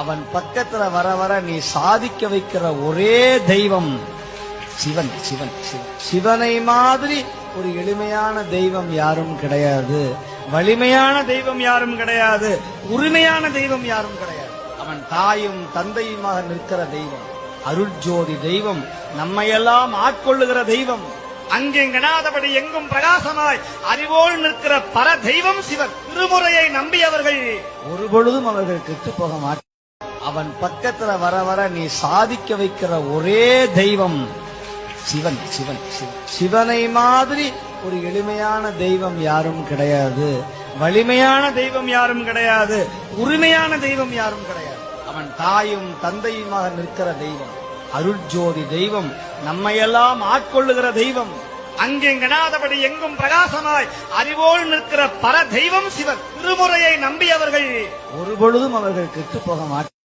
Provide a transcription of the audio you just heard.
அவன் பக்கத்துல வர வர நீ சாதிக்க வைக்கிற ஒரே தெய்வம் சிவன் சிவன் சிவன். சிவனை மாதிரி ஒரு எளிமையான தெய்வம் யாரும் கிடையாது. வலிமையான தெய்வம் யாரும் கிடையாது. உரிமையான தெய்வம் யாரும் கிடையாது. அவன் தாயும் தந்தையுமாக நிற்கிற தெய்வம். அருட்ஜோதி தெய்வம். நம்மையெல்லாம் ஆட்கொள்ளுகிற தெய்வம். அங்கே கெடாதபடி எங்கும் பிரகாசமாய் அறிவோடு நிற்கிற பர தெய்வம் சிவன். திருமுறையை நம்பியவர்கள் ஒரு பொழுதும் அவர்கள் கெட்டு போக மாட்டார் அவன் பக்கத்துல வர வர நீ சாதிக்க வைக்கிற ஒரே தெய்வம் சிவன் சிவன் சிவன். சிவனை மாதிரி ஒரு எளிமையான தெய்வம் யாரும் கிடையாது. வலிமையான தெய்வம் யாரும் கிடையாது. உரிமையான தெய்வம் யாரும் கிடையாது. அவன் தாயும் தந்தையுமாக நிற்கிற தெய்வம். அருட்ஜோதி தெய்வம். நம்மையெல்லாம் ஆட்கொள்ளுகிற தெய்வம். அங்கே கெடாதபடி எங்கும் பிரகாசமாய் அறிவோடு நிற்கிற பர தெய்வம் சிவன். திருமுறையை நம்பியவர்கள் ஒரு பொழுதும் அவர்கள் கெட்டு போக மாட்டார்